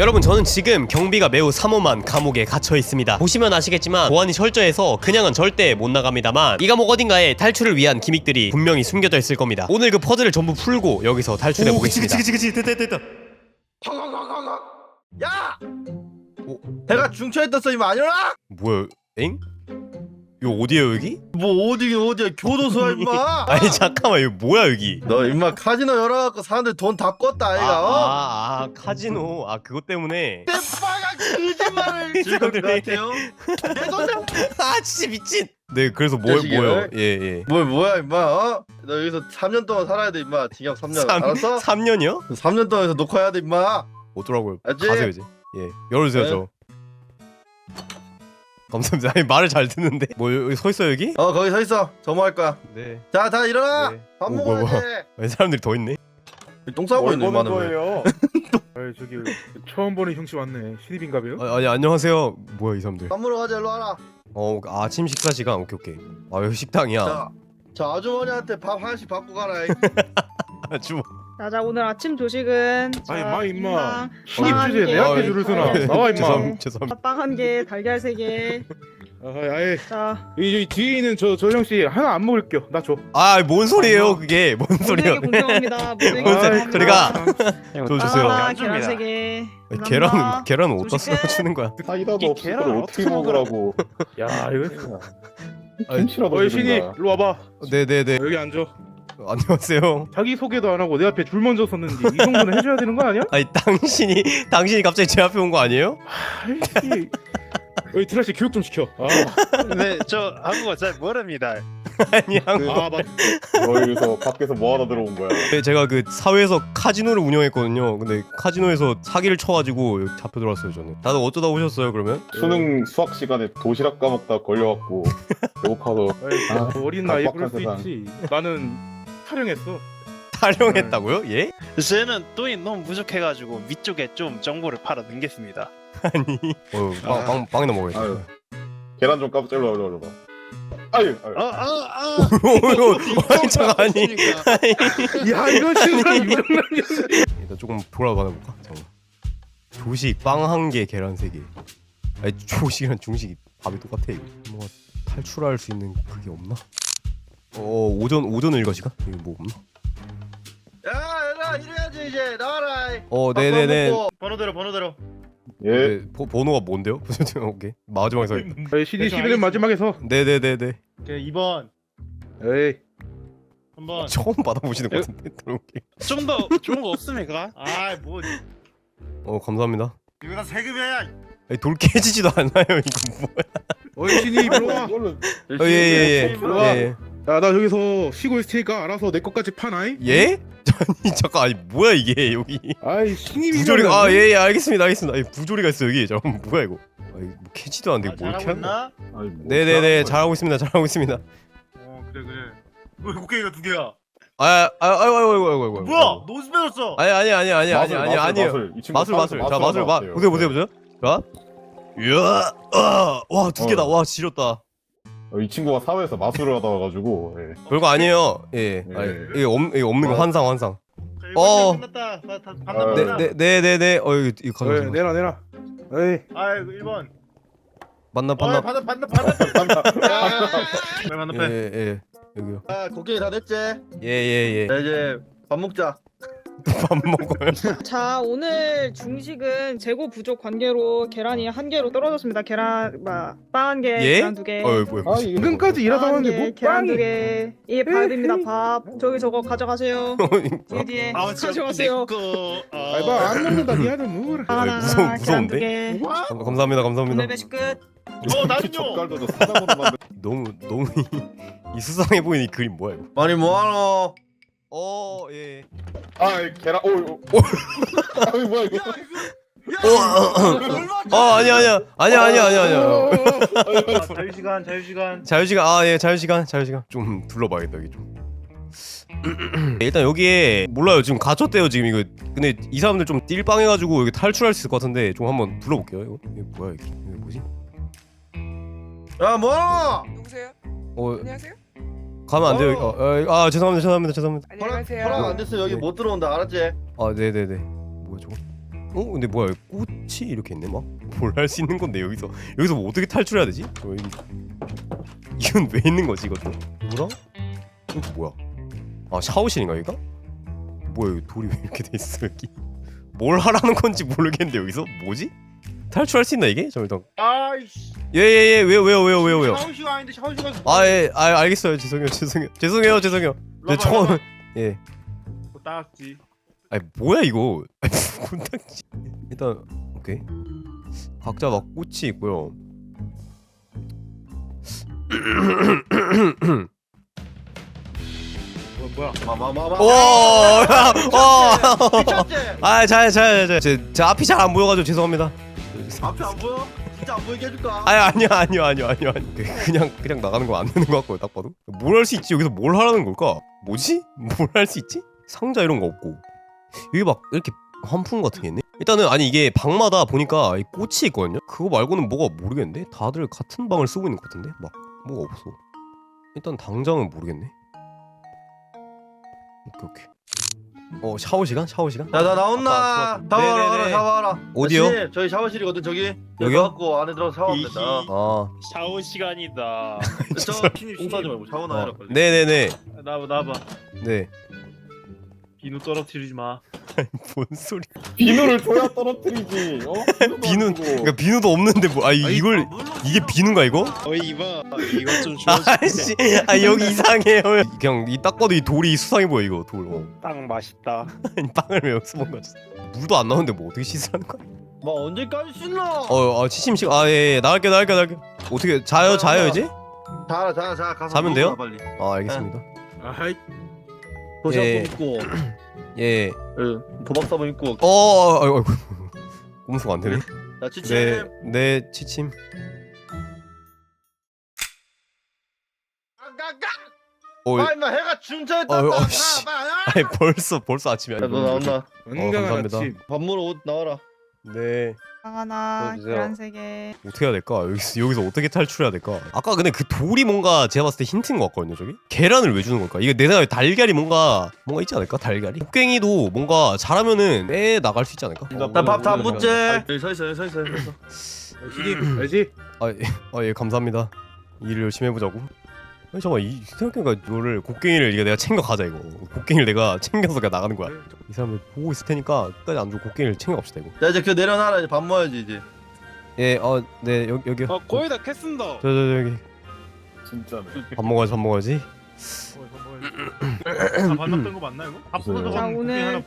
여러분 저는 지금 경비가 매우 삼엄한 감옥에 갇혀 있습니다 보시면 아시겠지만 보안이 철저해서 그냥은 절대 못 나갑니다만 이 감옥 어딘가에 탈출을 위한 기믹들이 분명히 숨겨져 있을 겁니다 오늘 그 퍼즐을 전부 풀고 여기서 탈출해 보겠습니다 그치 그치 됐다 됐다 됐다 야! 오. 배가 중초에 떴어 이거 아니라? 뭐야 엥? 이거 어디에요 여기? 뭐 어디긴 어디야 교도소야 임마 아니 잠깐만 이거 뭐야 여기 너 임마 카지노 열어갖고 사람들 돈 다 껐다 아, 아이가 어? 아, 아 카지노 아 그것 때문에 대빠가 거짓말을 지금 나한테요? 내 돈을 아 진짜 미친 네 그래서 뭐. 뭐요 예예 뭘 뭐야 임마 어? 너 여기서 3년 동안 살아야 돼 임마 징역 3년 알았어? 3년이요? 3년 동안 여기서 녹화해야 돼 임마 알지? 가세요 이제 예 열어주세요 네. 저 감사합니다 아니 말을 잘 듣는데. 뭐 여기 서 있어 여기? 어 거기 서 있어. 점호할 거야? 네. 자 다 일어나! 네. 밥 오, 먹어야 뭐야, 돼! 아니, 사람들이 더 있네? 똥 싸고 있는 뭐왜 거예요? 아이 저기 처음 보는 형씨 왔네. 신입인가봐요. 아, 아니 안녕하세요. 뭐야 이 사람들. 밥 먹으러 가자 일로 와라. 어 아침 식사 시간. 오케이 오케이. 아 여기 식당이야. 자, 자 아주머니한테 밥 하나씩 받고 가라 이. 아주 자자 오늘 아침 조식은 아니, 자, 마, 임마. 신입 빵 주제에 한내 개, 앞에 줄을 서나. 네. 나와 임마. 죄송 죄송합니다 빵한 개, 달걀 세 개. 아이, 아이 자 여기, 여기 뒤에 있는 저저 형씨 하나 안 먹을게요. 나 줘. 아 뭔 소리예요 그게 뭔 모두에게 소리야 공평합니다. 모두에게 뭔 소리- 공평합니다. 저리가. 저 주세요 바나나, 계란 세 개. 계란은. 계란은 어디다 조식 끝. 쓰는 거야 사이다도 없을 계란을 걸 어떻게 어떻게 먹으라고 야 이거. 김치라도 어이 신입 주든가. 일로 와봐. 네 네 네 여기 앉아. 안녕하세요 자기 소개도 안 하고 내 앞에 줄 먼저 섰는데 이 정도는 해줘야 되는 거 아니야? 아니 당신이 당신이 갑자기 제 앞에 온 거 아니에요? 아이, 여기 드라 씨 교육 좀 시켜. 아, 네, 저 한국어 잘 모릅니다. 아니 한아 맞. 너 여기서 밖에서 뭐 하다 들어온 거야 네, 제가 그 사회에서 카지노를 운영했거든요. 근데 카지노에서 사기를 쳐가지고 잡혀 들어왔어요 저는. 다들 어쩌다 오셨어요 그러면? 수능 수학 시간에 도시락 까먹다 걸려갖고 배고파서 아, 어린 나이에 깜빡한 그럴 수 세상. 있지. 나는 촬영했어. 탈영했다고요? 예? 저는 돈이 너무 부족해가지고 위쪽에 좀 정보를 팔아 넘겼습니다. 아니. 어, 빵, 빵, 빵이나 먹어야지. 아유. 계란 좀 까봐 찔러 올려 봐 아유 아유 아, 아, 아! 어, 아니 잠깐 아니. 야 이거 진짜. 일단 조금 돌아봐 볼까? 잠깐. 조식 빵 한 개, 계란 세 개. 아니 조식이랑 중식이 밥이 똑같아 이거. 뭐 탈출할 수 있는 그게 없나? 어 오전 오전 일거시가? 이거 뭐 없나? 야 얘들아 이래야지 이제 나와라 이. 어 밥 네네네. 먹고. 번호대로 번호대로. 예 네, 보, 번호가 뭔데요? 오케이 마지막에 서. 아이, 신입 11은 마지막에 서. 네네네네. 오케이, 2번. 에이. 한번. 처음 받아보시는 것 같은데. 들어올게요. 좀더 좋은 거 없습니까? 아, 뭐. 어 감사합니다. 이거 다 세금이야. 아니, 돌 깨지지도 않아요 이거 뭐야? 어이 신입 일로 와. 이걸로 어, 예 예예. 일로 와. 예, 야, 나 여기서 쉬고 있을 테니까 알아서 내 것까지 파나이? 예. 예? 아니 잠깐 아니 뭐야 이게 여기 아이 신입이 부조리가 아 예 예 알겠습니다 알겠습니다. 아니 부조리가 있어 여기 잠깐 뭐야 이거? 아니 뭐 캐지도 않는데 뭘 잘하고 캐는 거야? 있나? 아니, 뭐 네네네 잘하는 거야. 잘하고 있습니다 잘하고 있습니다. 어, 그래, 그래. 왜 곡괭이가 두 개야? 아아 아이고 아이고 아이고 아이고 아이고. 뭐야? 너 어디서 배웠어? 아니 아니 아니 아니 아니 마술, 아니 마술, 아니에요. 마술. 이 친구 마술 마술. 자 마술 마. 보세요 보세요 보세요. 자. 이야 와두 개다 어. 와 지렸다. 어, 이 친구가 사회에서 마술을 하다 와가지고 예. 별거 아니에요. 예. 예. 아니, 이게 없 이게 없는 거 어. 환상 환상. 자, 어. 끝났다. 다, 다, 어. 반납 네 반납. 네네 네 네. 어 이거 이거 어이, 가져가세요. 내놔 내놔. 에이. 아이고, 1번. 만나 어, 만나. 반납, 반납, 반납. 왜 반납해? 예예 예. 여기요. 아 곡괭이 다 됐지? 예예 예. 자 이제 밥 먹자 밥 먹어요. 자 오늘 중식은 재고 부족 관계로 계란이 한 개로 떨어졌습니다. 계란 뭐빵한 개, 예? 계란 두 개. 어 뭐야? 아 이게 지금까지 일하다 빵한 왔는데 개, 뭐 계란 두 빵이? 개. 이게 밥입니다. 밥. 저기 저거 가져가세요. 뒤에 뒤에 아, 진짜 가져가세요. 내꺼. 아, 아이 봐안 먹는다 니 아들 먹어라. 하나, 무서워- 계란 무서운데? 두 개. 감- 감사합니다 감사합니다. 오늘 배식 끝. 어, 나는요. 젓갈도 저 너무 너무 이, 이 수상해 보이는 이 그림 뭐야 이거? 많이 뭐하노 어 예. 아 이 계란 오 오. 아이 뭐야 이거 어 아니야 아니야 아니야 아니야 아니야 아니야. 아, 자유시간, 자유시간. 자유시간 아 예 자유시간 자유시간 좀 둘러봐야겠다 여기 좀. 일단 여기에 몰라요 지금 갇혔대요 지금 이거 근데 이 사람들 좀 띨빵해가지고 여기 탈출할 수 있을 것 같은데 좀 한번 둘러볼게요 이거 이게 뭐야 이게 이게 뭐지? 야 뭐하노 누구세요? 어 안녕하세요. 가면 안 돼요 어. 어, 어, 아 죄송합니다 죄송합니다 죄송합니다 허락, 안녕하세요. 허락 안 됐으면 여기 네. 못 들어온다 알았지? 아 네네네 뭐야 저거 어 근데 뭐야 꽃이 이렇게 있네 막 뭘 할 수 있는 건데 여기서 여기서 뭐 어떻게 탈출해야 되지? 저 여기 이건 왜 있는 거지 이것도? 뭐라? 이거 뭐야? 아 샤워실인가 여기가? 뭐야 여기 돌이 왜 이렇게 돼 있어 여기? 뭘 하라는 건지 모르겠는데 여기서 뭐지? 탈출할 수 있나 이게? 저 일단 아이씨. 예예예 왜요 왜요 왜요 왜요 왜요? 샤워 시간 아닌데 샤워 시간. 아예 아 알겠어요 죄송해요 죄송해요 죄송해요 죄송해요 네, 처음 예 딱지. 아니 뭐야 이거 곤딱지 일단 오케이 각자 막 꽃이 있고요 어, 뭐야? 마마마마. 오와 미쳤지? 아잘잘잘제 제 앞이 잘 안 보여가지고 죄송합니다 앞에 안 보여? 진짜 안 보이게 해줄까? 아니 아니요 아니요 아니요 아니요. 아니 그냥 그냥 나가는 거 안 되는 것 같고요 딱 봐도. 뭘 할 수 있지? 여기서 뭘 하라는 걸까? 뭐지? 뭘 할 수 있지? 상자 이런 거 없고. 여기 막 이렇게 환풍 같은 게 있네? 일단은 아니 이게 방마다 보니까 이 꽃이 있거든요? 그거 말고는 뭐가 모르겠는데? 다들 같은 방을 쓰고 있는 것 같은데? 막 뭐가 없어. 일단 당장은 모르겠네. 오케이 오케이 어 샤워 시간 샤워 시간 야, 나 나온나. 샤워하러 네네네. 가라, 샤워하러. 어디요? 대신 저희 샤워실이거든, 저기. 여기요? 갖고 안에 들어서 샤워하면 된다. 아 샤워 시간이다. 저 공사 좀 해보. 샤워나 해라, 어, 빨리. 네네네 나봐 나봐. 네 비누 떨어뜨리지 마. 뭔 소리 비누를 줘야 떨어뜨리지. 어? 비누 그러니까 비누도 없는데 뭐 아 이걸 이게 비누인가 이거? 어이 이봐 이거 좀 주워줄게. 아씨, 아 여기 이상해요. 그냥 이 딱 봐도 이 돌이 수상해 보여 이거 돌. 어. 땅 맛있다. 아니, 빵을 왜 여기서 먹는 거지? 물도 안 나오는데 뭐 어떻게 씻으라는 거야? 뭐 언제까지 씻노? 어, 아 치심식. 아 예, 예. 나갈게, 나갈게, 나갈게. 어떻게 자요, 자요 이제? 자, 자, 자, 가서 자면 돼요? 먹어라, 빨리. 아 알겠습니다. 아이. 도시락 예. 좀 입고, 예. 응, 도박 사본 입고. 어, 아이고, 아이고. 꼼수가 안 되네. 나 치치. 네, 네 치침. 어, 아, 임마 해가 중천에 어, 어, 떴다. 아니 벌써 벌써 아침이야. 야, 너 나온다. 건강한 감사합니다. 아침. 밥 먹으러 옷 나와라. 네. 빵 하나, 보여주세요. 계란 세 개. 어떻게 해야 될까? 여기서 여기서 어떻게 탈출해야 될까? 아까 근데 그 돌이 뭔가 제가 봤을 때 힌트인 것 같거든요. 저기 계란을 왜 주는 걸까? 이게 내 생각에 달걀이 뭔가 뭔가 있지 않을까? 달걀이 곡괭이도 뭔가 잘하면은 빼 나갈 수 있지 않을까? 어, 나밥다 음, 묻지. 여기 서 있어, 서 있어, 서 있어. 알지? 알지? 아, 예, 아, 예 감사합니다. 일을 열심히 해보자고. 아니 잠깐 이 생각해보니까 이거를 곡괭이를 이거 내가 챙겨 가자 이거. 곡괭이를 내가 챙겨서 그냥 나가는 거야. 이 사람들 보고 있을 테니까 끝까지 안 주고 곡괭이를 챙겨 갑시다 이거. 야, 이제 그 내려놔라. 이제 밥 먹어야지 이제. 예, 어, 네 여기 여기. 어 거의 다 캤습니다. 저저 여기 진짜네. 밥 먹어야지 밥 먹어야지. 아 만났던 거 맞나 이거? 앞서서 자, 오늘- 없는데?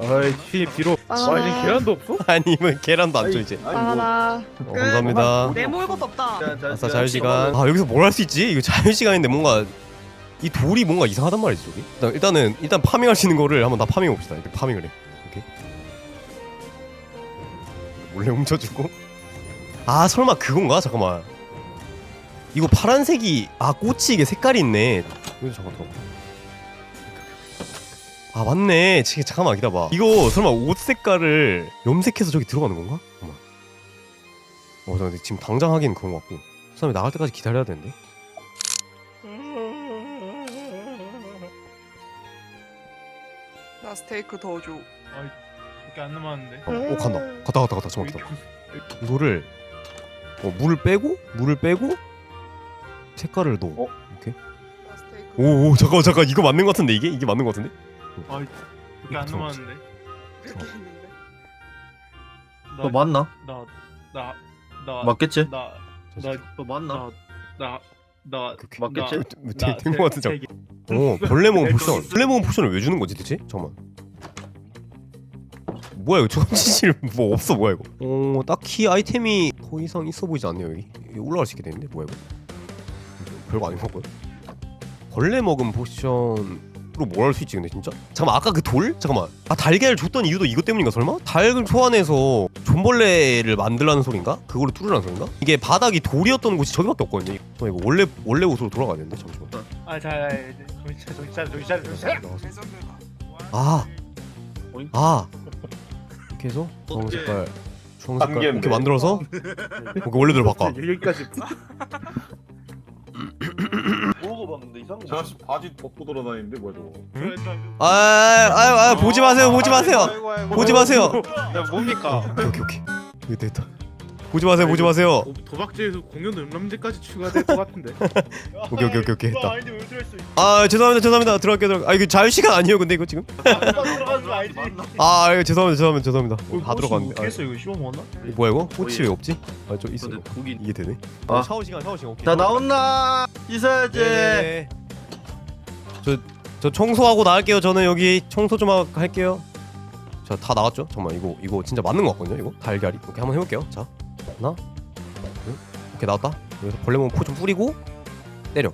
아이 신입 뒤로. 빵와 이제 하나. 계란도 없어? 아니면 계란도 안 줘 이제. 빵 하나. 어, 감사합니다. 내모을 것도 없다. 아싸 자, 자유시간 아 여기서 뭘 할 수 있지? 이거 자유시간인데 뭔가 이 돌이 뭔가 이상하단 말이지 저기 일단, 일단은 일단 파밍할 수 있는 거를 한번 다 파밍해 봅시다 일단 파밍을 해 오케이 몰래 훔쳐주고 아 설마 그건가? 잠깐만 이거 파란색이 아 꽃이 이게 색깔이 있네 이거 잠깐 더. 아 맞네. 지금 잠깐만 기다봐. 이거 설마 옷 색깔을 염색해서 저기 들어가는 건가? 잠깐만. 어 근데 지금 당장 하긴 그런 것 같고. 그 사람이 나갈 때까지 기다려야 되는데? 나 스테이크 더 줘. 이렇게 안 남았는데. 어, 어 간다. 갔다 갔다 갔다. 잠깐 기다려 이거를 어, 물을 빼고? 물을 빼고? 색깔을 넣어. 어? 나 스테이크. 오오 잠깐 잠깐 이거 맞는 것 같은데 이게? 이게 맞는 것 같은데 이렇게 안 남았는데. 그렇게 했는데. 너 맞나? 나 나 나 맞겠지? 나나나나 너 맞나? 그렇게 맞겠지? 된것 같은 장. 어 벌레 먹은 포션 벌레 먹은 포션을 왜 주는 거지 대체 잠깐만 뭐야 이거 천지실 뭐 없어 뭐야 이거 어 딱히 아이템이 더 이상 있어 보이지 않네요 여기 여기 올라갈 수 있게 되는데 뭐야 이거 별거 아닌 것 같고요 벌레 먹은 포션 으로 뭘 할 수 있지 근데 진짜 잠깐만 아까 그 돌 잠깐만 아 달걀 줬던 이유도 이것 때문인가 설마 닭을 소환해서 존벌레를 만들라는 소린가 그걸로 뚫으라는 소린가 이게 바닥이 돌이었던 곳이 저기밖에 없거든요 어, 이거 원래 원래 옷으로 돌아가야 되는데 잠시만 아 자 정신 차려 정신 차려 정신 차려 정신 차려. 나가서. 레전드다. 아, 오잉? 아, 이렇게 해서 주황? 색깔, 주황 색깔. 이렇게 만들어서 오케이 원래대로 바꿔. 여기까지. 먹어봤는데 저 아저씨 바지 벗고 돌아다니는데 뭐야 저거 아, 아, 아, 보지 마세요, 보지 마세요. 보지 마세요. 야, 뭡니까? 오케이, 오케이, 오케이. 이거 됐다. 보지 마세요, 보지 마세요. 도- 도박죄에서 공연 음란물까지 추가될 것 같은데. 오케이, 오케이, 오케이, 오케이, 했다. 아닌데 왜 들어있어? 아, 죄송합니다, 죄송합니다. 들어갈게요, 들어갈게요. 아, 이거 자유 시간 아니에요, 근데 이거 지금? 거 알지? 아, 이거 죄송합니다, 죄송합니다, 죄송합니다. 다 들어갔는데. 아, 했어 이거 씹어 먹었나? 이거 뭐야 이거? 꽃이 왜 없지? 아, 저 있어. 근데 고기 이게 되네. 아. 샤워 시간, 샤워 시간. 오케이. 자 나온나 씻어야지. 네. 저, 저 청소하고 나갈게요. 저는 여기 청소 좀 하- 할게요. 자, 다 나왔죠? 잠깐만, 이거 이거 진짜 맞는 거 같거든요. 이거 달걀이. 이렇게 한번 해볼게요. 자, 하나, 둘, 이렇게 나왔다. 여기서 벌레몬 포좀 뿌리고 때려.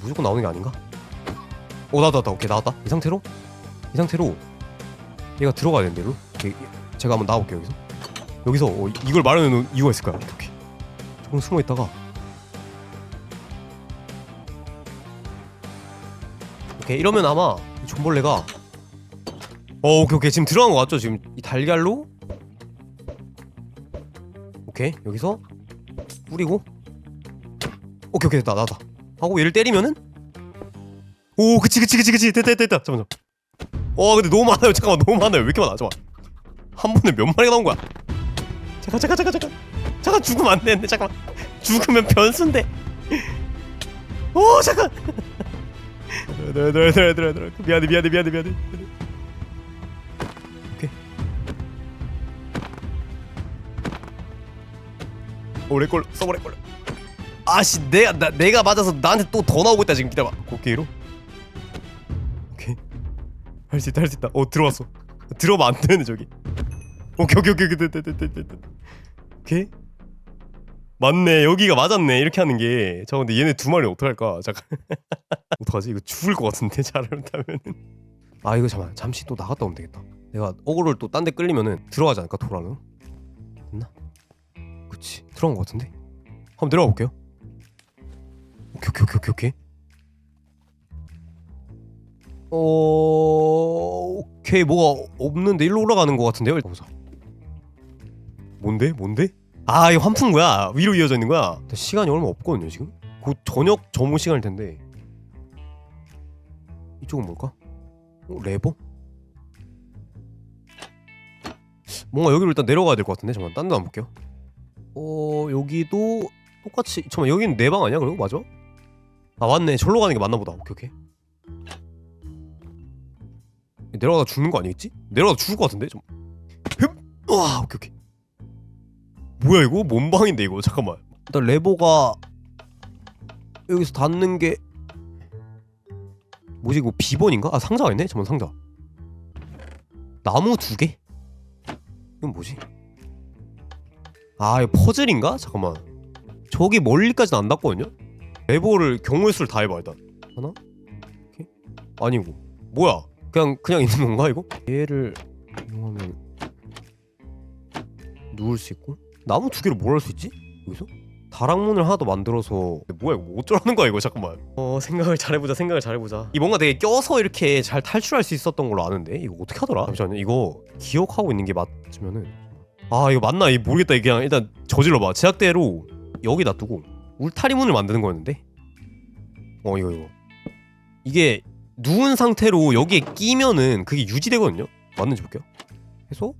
무조건 나오는 게 아닌가? 오 나왔다, 나왔다. 오케이 나왔다. 이 상태로 이 상태로 얘가 들어가야 되는데 로 제가 한번 나와볼게요 여기서. 여기서 어, 이걸 말하는 이유가 있을까요? 오케이. 조금 숨어 있다가 오케이 이러면 아마 이 존벌레가 어 오케이 오케이 지금 들어간 거 같죠 지금 이 달걀로 오케이 여기서 뿌리고 오케이 오케이 됐다 나다 하고 얘를 때리면은 오 그치 그치 그치 그치. 됐다 됐다 됐다. 잠깐만 어 근데 너무 많아요. 잠깐만 너무 많아요. 왜 이렇게 많아? 잠깐만. 한 번에 몇 마리가 나온 거야? 잠깐 잠깐 잠깐 잠깐. 잠깐 죽으면 안 되는데 잠깐 죽으면 변수인데. 오 잠깐. 얘들아 얘들아 얘들아 얘들아 얘들아 미안해 미안해 미안해 미안해. 오케이. 오래 걸려. 써버려 걸려. 아씨 내가 나, 내가 맞아서 나한테 또 더 나오고 있다 지금. 기다려 곡괭이로 할 수 있다 할 수 있다. 어 들어왔어. 들어오면 안 되네 저기. 오케이 오케이 오케이 오케이 됐다 됐다 됐다 오케이? 맞네 여기가 맞았네 이렇게 하는 게저 근데 얘네 두 마리 어떡할까? 잠깐. 어떡하지? 이거 죽을 것 같은데 잘못하면은. 아 이거 잠깐 잠시 또 나갔다 오면 되겠다. 내가 어그로를 또 딴 데 끌리면은 들어가지 않을까 도라는 됐나? 그치. 들어간 것 같은데? 한번 내려가 볼게요. 오케이 오케이 오케이 오케이 오케이 어 오케이. 뭐가 없는데 일로 올라가는 것 같은데요? 보자 뭔데? 뭔데? 아 이거 환풍 거야? 위로 이어져 있는 거야? 시간이 얼마 없거든요 지금? 곧 저녁 점호 시간일 텐데. 이쪽은 뭘까? 어, 레버? 뭔가 여기로 일단 내려가야 될 것 같은데? 잠깐 딴데 한번 볼게요. 어 여기도 똑같이 잠깐 여기는 내 방 아니야 그리고? 맞아? 아 맞네. 절로 가는 게 맞나 보다. 오케이 오케이 내려가다 죽는 거 아니겠지? 내려가다 죽을 것 같은데 좀 흡! 와 오케이 오케이 뭐야 이거? 뭔 방인데 이거 잠깐만 일단 레버가 여기서 닿는 게 뭐지 이거 비번인가? 아 상자가 있네? 잠깐 상자 나무 두 개? 이건 뭐지? 아 이거 퍼즐인가? 잠깐만 저기 멀리까지는 안 닿거든요? 레버를 경우의 수를 다 해봐 일단 하나? 오케이 아니고 뭐야 그냥 그냥 있는 건가 이거? 얘를 이용하면 누울 수 있고? 나무 두 개로 뭘 할 수 있지? 여기서? 다락문을 하나 더 만들어서 뭐야 이거 뭐 어쩌라는 거야 이거? 잠깐만. 어 생각을 잘해보자 생각을 잘해보자. 이 뭔가 되게 껴서 이렇게 잘 탈출할 수 있었던 걸로 아는데? 이거 어떻게 하더라? 잠시만요. 이거 기억하고 있는 게 맞으면은. 아 이거 맞나? 이 모르겠다. 그냥 일단 저질러봐. 제작대로 여기다 두고 울타리 문을 만드는 거였는데? 어 이거 이거. 이게 누운 상태로 여기에 끼면은 그게 유지되거든요 맞는지 볼게요 해서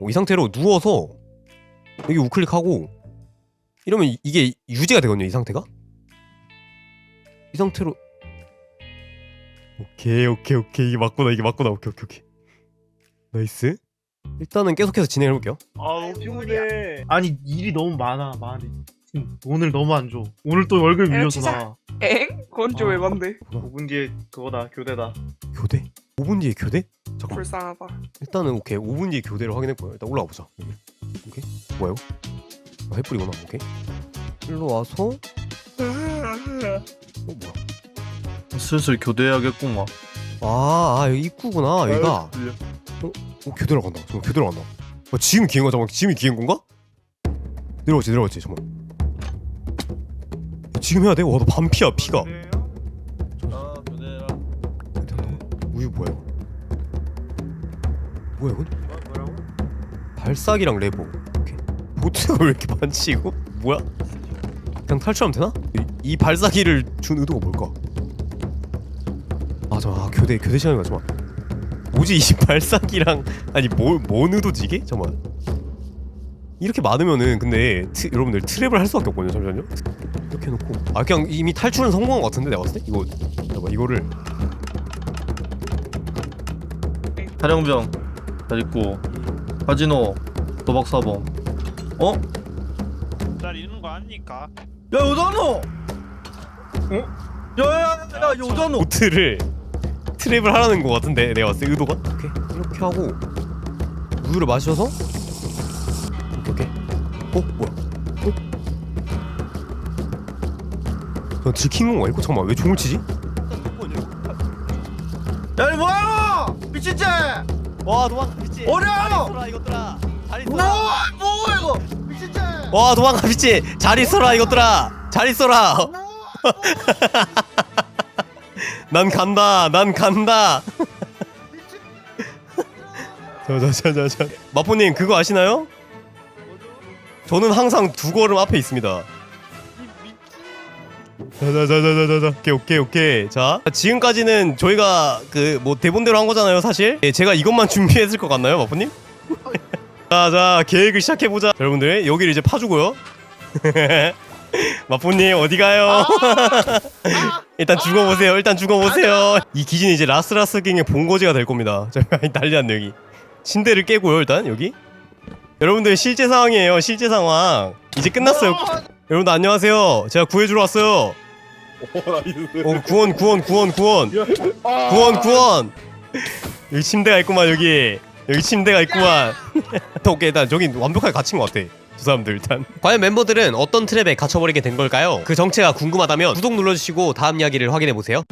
어, 이 상태로 누워서 여기 우클릭하고 이러면 이- 이게 유지가 되거든요 이 상태가 이 상태로 오케이 오케이 오케이 이게 맞구나 이게 맞구나 오케이 오케이 오케이 나이스 일단은 계속해서 진행해 볼게요 아우 피곤해. 아니 일이 너무 많아 많이. 오늘 너무 안 줘. 오늘 또 월급 밀려서 진짜? 나. 엥? 그건 좀 아. 에반데 5분 뒤에 그거다 교대다. 교대? 5분 뒤에 교대? 잠깐 불쌍하다. 일단은 오케이. 5분 뒤에 교대로 확인했고요 일단 올라가 보자 여기. 오케이? 뭐예요? 아, 햇불이구나 오케이? 일로 와서. 어 뭐야? 슬슬 교대해야겠구만. 아, 아 여기 입구구나 여기가. 아유, 들려. 어 교대로 간다. 잠깐 교대로 간다. 어, 지금 기행 거야 잠깐 지금이 기행 건가? 내려갔지 내려갔지 잠깐 지금 해야 돼? 와너 반피야 피가 뭐야 이건? 뭐라고? 발사기랑 레버 보트가 왜 이렇게 많지 이거? 뭐야? 그냥 탈출하면 되나? 이, 이 발사기를 준 의도가 뭘까? 아 잠깐 아, 교대 교대 시간인가 잠깐 뭐지 이 발사기랑 아니 뭐 뭔 의도지 이게? 잠깐 이렇게 많으면은 근데 트, 여러분들 트랩을 할 수밖에 없거든요 잠시만요. 이렇게 해놓고. 아 그냥 이미 탈출은 성공한 것 같은데 내가 봤을 때? 이거 잠깐 이거를. 탈영병 잘 있고. 카지노 도박사범. 어? 날 이런 거 아닙니까? 야 요단호! 어? 야야야 요단호! 보트를 트랩을 하라는 것 같은데 내가 봤을 때 의도가? 오케이. 이렇게 하고 우유를 마셔서 어? 뭐야? 어? 저 들킨 건가 이거 잠깐만 왜 종을 치지? 야 이거 뭐야 미친째! 와 도망가 미치 어려! 쏘라 이것들아. 잘뭐 뭐야 이거? 미친째! 와 도망가 미치 잘 있어라 이것들아. 잘 있어라. 난 간다 난 간다. 저저저저저 마포님 그거 아시나요? 저는 항상 두 걸음 앞에 있습니다. 자자자자자자 오케이 오케이 오케이. 자 지금까지는 저희가 그 뭐 대본대로 한 거잖아요 사실. 예, 제가 이것만 준비했을 것 같나요 마포님? 자자 계획을 시작해보자. 여러분들 여기를 이제 파주고요. 마포님 어디 가요? 일단 죽어보세요 일단 죽어보세요. 이 기준이 이제 라스라스 갱의 본거지가 될 겁니다. 저희가 난리 났네 여기. 침대를 깨고요 일단 여기 여러분들 실제 상황이에요 실제 상황. 이제 끝났어요. 여러분들 안녕하세요. 제가 구해주러 왔어요. 어 구원 구원 구원 구원. 구원 구원. 여기 침대가 있구만 여기. 여기 침대가 있구만. 오케이 일단 저기 완벽하게 갇힌 것 같아 두 사람들 일단. 과연 멤버들은 어떤 트랩에 갇혀버리게 된 걸까요? 그 정체가 궁금하다면 구독 눌러주시고 다음 이야기를 확인해보세요